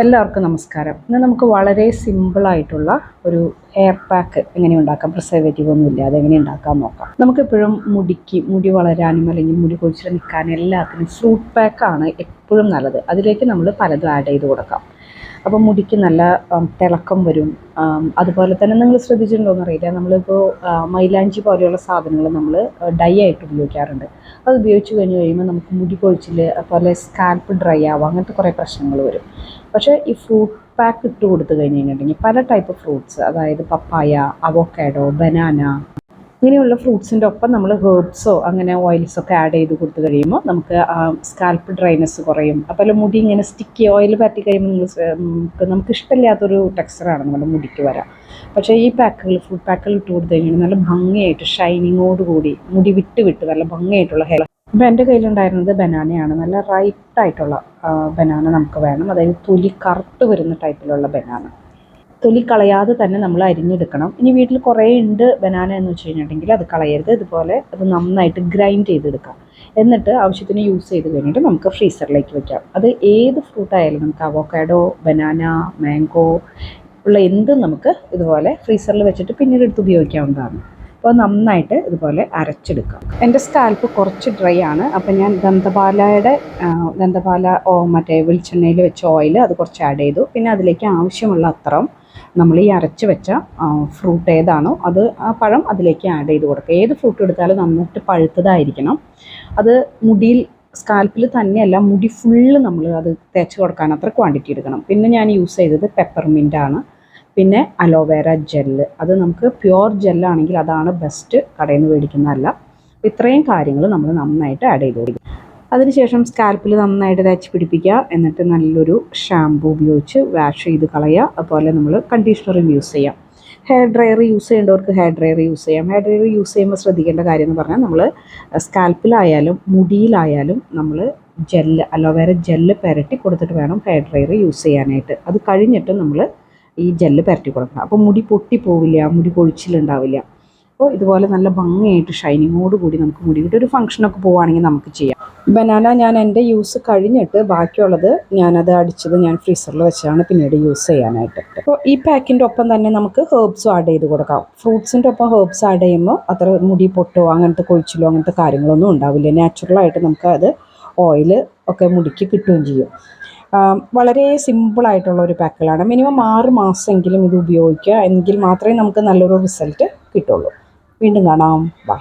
എല്ലാവർക്കും നമസ്കാരം. ഇന്ന് നമുക്ക് വളരെ സിമ്പിളായിട്ടുള്ള ഒരു ഹെയർ പാക്ക് എങ്ങനെ ഉണ്ടാക്കാം? പ്രിസർവേറ്റീവ് ഒന്നും ഇല്ലാതെ എങ്ങനെ ഉണ്ടാക്കാൻ നോക്കാം? നമുക്കെപ്പോഴും മുടിക്ക് മുടി വളരാനും അല്ലെങ്കിൽ മുടി കൊഴിച്ചിൽ നിൽക്കാനും എല്ലാത്തിനും ഫ്രൂട്ട് പാക്കാണ് എപ്പോഴും നല്ലത്. അതിലേക്ക് നമ്മൾ പലതും ആഡ് ചെയ്ത് കൊടുക്കാം. അപ്പോൾ മുടിക്ക് നല്ല തിളക്കം വരും. അതുപോലെ തന്നെ നിങ്ങൾ ശ്രദ്ധിച്ചിട്ടുണ്ടോ അറിയില്ല. നമ്മളിപ്പോൾ മൈലാഞ്ചി പോലെയുള്ള സാധനങ്ങൾ നമ്മൾ ഡൈ ആയിട്ട് ഉപയോഗിക്കാറുണ്ട്. അത് ഉപയോഗിച്ച് കഴിഞ്ഞ് കഴിയുമ്പോൾ നമുക്ക് മുടി കൊഴിച്ചിൽ അതുപോലെ സ്കാൽപ്പ് ഡ്രൈ ആവുക അങ്ങനത്തെ കുറേ പ്രശ്നങ്ങൾ വരും. പക്ഷേ ഈ ഫ്രൂട്ട് പാക്ക് ഇട്ട് കൊടുത്തു കഴിഞ്ഞ് കഴിഞ്ഞിട്ടുണ്ടെങ്കിൽ പല ടൈപ്പ് ഫ്രൂട്ട്സ് അതായത് പപ്പായ അവോക്കാഡോ ബനാന ഇങ്ങനെയുള്ള ഫ്രൂട്ട്സിന്റെ ഒപ്പം നമ്മൾ ഹേർബ്സോ അങ്ങനെ ഓയിൽസോ ഒക്കെ ആഡ് ചെയ്ത് കൊടുത്തു കഴിയുമ്പോൾ നമുക്ക് സ്കാൽപ്പ് ഡ്രൈനെസ് കുറയും. അപ്പോൾ മുടി ഇങ്ങനെ സ്റ്റിക്കി ഓയിൽ പറ്റി കഴിയുമ്പോൾ നമുക്ക് നമുക്ക് ഇഷ്ടമില്ലാത്തൊരു ടെക്സ്ചറാണ് നമ്മുടെ മുടിക്ക് വരാം. പക്ഷേ ഈ പാക്കുകൾ ഫുഡ് പാക്കുകൾ ഇട്ട് കൊടുത്തു കഴിഞ്ഞാൽ നല്ല ഭംഗിയായിട്ട് ഷൈനിങ്ങോട് കൂടി മുടി വിട്ട് വിട്ട് നല്ല ഭംഗിയായിട്ടുള്ള ഹെയർ അപ്പോൾ എന്റെ കയ്യിലുണ്ടായിരുന്നത് ബനാനയാണ്. നല്ല റൈറ്റ് ആയിട്ടുള്ള ബനാന നമുക്ക് വേണം. അതായത് തൊലി കറുത്ത് വരുന്ന ടൈപ്പിലുള്ള ബനാന. തൊലി കളയാതെ തന്നെ നമ്മൾ അരിഞ്ഞെടുക്കണം. ഇനി വീട്ടിൽ കുറേ ഉണ്ട് ബനാന എന്ന് വെച്ച് കഴിഞ്ഞിട്ടുണ്ടെങ്കിൽ അത് കളയരുത്. ഇതുപോലെ അത് നന്നായിട്ട് ഗ്രൈൻഡ് ചെയ്തെടുക്കാം. എന്നിട്ട് ആവശ്യത്തിന് യൂസ് ചെയ്ത് കഴിഞ്ഞിട്ട് നമുക്ക് ഫ്രീസറിലേക്ക് വെക്കാം. അത് ഏത് ഫ്രൂട്ട് ആയാലും നമുക്ക് അവോക്കാഡോ ബനാന മാംഗോ ഉള്ള എന്തും നമുക്ക് ഇതുപോലെ ഫ്രീസറിൽ വെച്ചിട്ട് പിന്നീട് എടുത്ത് ഉപയോഗിക്കാവുന്നതാണ്. അപ്പോൾ നന്നായിട്ട് ഇതുപോലെ അരച്ചെടുക്കാം. എന്റെ സ്കാൽപ്പ് കുറച്ച് ഡ്രൈ ആണ്. അപ്പോൾ ഞാൻ ദന്തപാലയുടെ ദന്തപാല മറ്റേ വെളിച്ചെണ്ണയിൽ വെച്ച ഓയിൽ അത് കുറച്ച് ആഡ് ചെയ്തു. പിന്നെ അതിലേക്ക് ആവശ്യമുള്ള അത്രം നമ്മൾ ഈ അരച്ച് വെച്ച ഫ്രൂട്ട് ഏതാണോ അത് ആ പഴം അതിലേക്ക് ആഡ് ചെയ്ത് കൊടുക്കുക. ഏത് ഫ്രൂട്ട് എടുത്താലും നന്നായിട്ട് പഴുത്തതായിരിക്കണം. അത് മുടിയിൽ സ്കാൽപ്പിൽ തന്നെയല്ല മുടി ഫുള്ള് നമ്മൾ അത് തേച്ച് കൊടുക്കാൻ അത്ര ക്വാണ്ടിറ്റി എടുക്കണം. പിന്നെ ഞാൻ യൂസ് ചെയ്തത് പെപ്പർമിന്റ് ആണ്. പിന്നെ അലോവേര ജെല്ല് അത് നമുക്ക് പ്യുവർ ജെല്ലാണെങ്കിൽ അതാണ് ബെസ്റ്റ് കടയിൽ നിന്ന് മേടിക്കുന്നതല്ല. ഇത്രയും കാര്യങ്ങൾ നമ്മൾ നന്നായിട്ട് ആഡ് ചെയ്ത് കൊടുക്കും. അതിനുശേഷം സ്കാൽപ്പിൽ നന്നായിട്ട് തേച്ച് പിടിപ്പിക്കുക. എന്നിട്ട് നല്ലൊരു ഷാംപു ഉപയോഗിച്ച് വാഷ് ചെയ്ത് കളയുക. അതുപോലെ നമ്മൾ കണ്ടീഷണറും യൂസ് ചെയ്യാം. ഹെയർ ഡ്രയർ യൂസ് ചെയ്യേണ്ടവർക്ക് ഹെയർ ഡ്രയർ യൂസ് ചെയ്യാം. ഹെയർ ഡ്രയർ യൂസ് ചെയ്യുമ്പോൾ ശ്രദ്ധിക്കേണ്ട കാര്യം എന്ന് പറഞ്ഞാൽ നമ്മൾ സ്കാൽപ്പിലായാലും മുടിയിലായാലും നമ്മൾ ജെല്ല് അലോവേര ജെല്ല് പുരട്ടി കൊടുത്തിട്ട് വേണം ഹെയർ ഡ്രയർ യൂസ് ചെയ്യാനായിട്ട്. അത് കഴിഞ്ഞിട്ട് നമ്മൾ ഈ ജെല്ല് പുരട്ടി കൊടുക്കണം. അപ്പോൾ മുടി പൊട്ടിപ്പോവില്ല മുടി കൊഴിച്ചിലുണ്ടാവില്ല. അപ്പോൾ ഇതുപോലെ നല്ല ഭംഗിയായിട്ട് ഷൈനിങ്ങോട് കൂടി നമുക്ക് മുടി കിട്ടും. ഒരു ഫംഗ്ഷനൊക്കെ പോവുകയാണെങ്കിൽ നമുക്ക് ചെയ്യാം. ബനാന ഞാൻ എന്റെ യൂസ് കഴിഞ്ഞിട്ട് ബാക്കിയുള്ളത് ഞാനത് അടിച്ചത് ഞാൻ ഫ്രീസറിൽ വെച്ചാണ് പിന്നീട് യൂസ് ചെയ്യാനായിട്ട്. അപ്പോൾ ഈ പാക്കിന്റെ ഒപ്പം തന്നെ നമുക്ക് ഹേർബ്സും ആഡ് ചെയ്ത് കൊടുക്കാം. ഫ്രൂട്ട്സിന്റെ ഒപ്പം ഹേർബ്സ് ആഡ് ചെയ്യുമ്പോൾ അത്ര മുടി പൊട്ടോ അങ്ങനത്തെ കൊഴിച്ചിലോ അങ്ങനത്തെ കാര്യങ്ങളൊന്നും ഉണ്ടാവില്ല. നാച്ചുറലായിട്ട് നമുക്ക് അത് ഓയിൽ ഒക്കെ മുടിക്ക് കിട്ടുകയും ചെയ്യും. വളരെ സിമ്പിളായിട്ടുള്ള ഒരു പാക്കുകളാണ് മിനിമം ആറ് മാസമെങ്കിലും ഇത് ഉപയോഗിക്കുക. എങ്കിൽ മാത്രമേ നമുക്ക് നല്ലൊരു റിസൾട്ട് കിട്ടുള്ളൂ. വീണ്ടും കാണാം. ബൈ